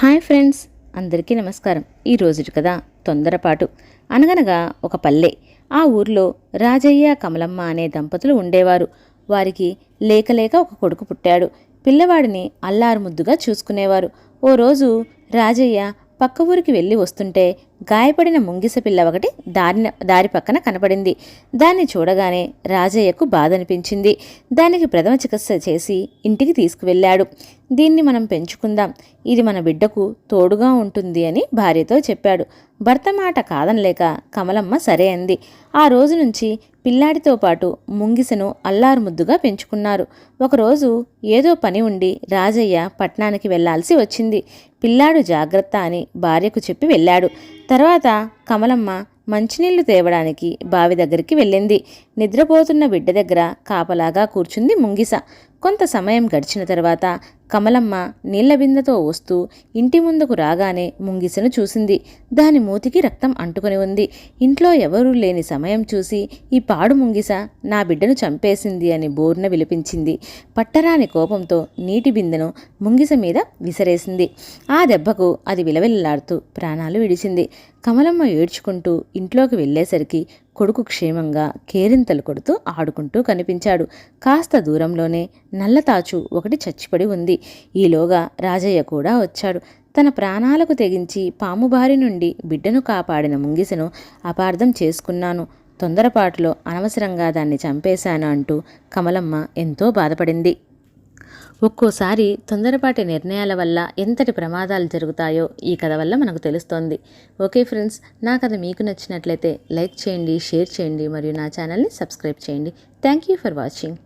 Hi friends అందరికీ నమస్కారం. ఈ రోజుటి కదా తొందరపాటు. అనగనగా ఒక పల్లె ఆ ఊర్లో రాజయ్య కమలమ్మ అనే దంపతులు ఉండేవారు. వారికి లేక లేక ఒక కొడుకు పుట్టాడు. పిల్లవాడిని అల్లారు ముద్దుగా చూసుకునేవారు. ఓ రోజు రాజయ్య పక్క ఊరికి వెళ్ళి వస్తుంటే గాయపడిన ముంగిస పిల్ల ఒకటి దారిన దారి పక్కన కనపడింది. దాన్ని చూడగానే రాజయ్యకు బాధ అనిపించింది దానికి ప్రథమ చికిత్స చేసి ఇంటికి తీసుకువెళ్ళాడు. దీన్ని మనం పెంచుకుందాం. ఇది మన బిడ్డకు తోడుగా ఉంటుంది అని భార్యతో చెప్పాడు. భర్త మాట కాదనలేక కమలమ్మ సరే అంది. ఆ రోజు నుంచి పిల్లాడితో పాటు ముంగిసను అల్లారు ముద్దుగా పెంచుకున్నారు. ఒకరోజు ఏదో పని ఉండి రాజయ్య పట్నానికి వెళ్ళాల్సి వచ్చింది. పిల్లాడు జాగ్రత్త అని భార్యకు చెప్పి వెళ్ళాడు. తర్వాత కమలమ్మ మంచినీళ్ళు తేవడానికి బావి దగ్గరికి వెళ్ళింది. నిద్రపోతున్న బిడ్డ దగ్గర కాపలాగా కూర్చుంది ముంగిస. కొంత సమయం గడిచిన తర్వాత కమలమ్మ నీళ్ళ బిందెతో వస్తూ ఇంటి ముందుకు రాగానే ముంగిసను చూసింది. దాని మూతికి రక్తం అంటుకుని ఉంది. ఇంట్లో ఎవరూ లేని సమయం చూసి ఈ పాడు ముంగిస నా బిడ్డను చంపేసింది అని బోర్న విలిపించింది. పట్టరాని కోపంతో నీటి బిందెను ముంగిస మీద విసిరేసింది. ఆ దెబ్బకు అది విలవిల్లాడుతూ ప్రాణాలు విడిచింది. కమలమ్మ ఏడ్చుకుంటూ ఇంట్లోకి వెళ్ళేసరికి కొడుకు క్షేమంగా కేరింతలు కొడుతూ ఆడుకుంటూ కనిపించాడు. కాస్త దూరంలోనే నల్లతాచు ఒకటి చచ్చిపడి ఉంది. ఈలోగా రాజయ్య కూడా వచ్చాడు. తన ప్రాణాలకు తెగించి పాముబారి నుండి బిడ్డను కాపాడిన ముంగిసను అపార్థం చేసుకున్నాను. తొందరపాటులో అనవసరంగా దాన్ని చంపేశాను అంటూ కమలమ్మ ఎంతో బాధపడింది. ఒక్కోసారి తొందరపాటి నిర్ణయాల వల్ల ఎంతటి ప్రమాదాలు జరుగుతాయో ఈ కథ వల్ల మనకు తెలుస్తోంది. ఓకే ఫ్రెండ్స్ నా కథ మీకు నచ్చినట్లయితే లైక్ చేయండి షేర్ చేయండి మరియు నా ఛానల్ని సబ్స్క్రైబ్ చేయండి. Thank you for watching.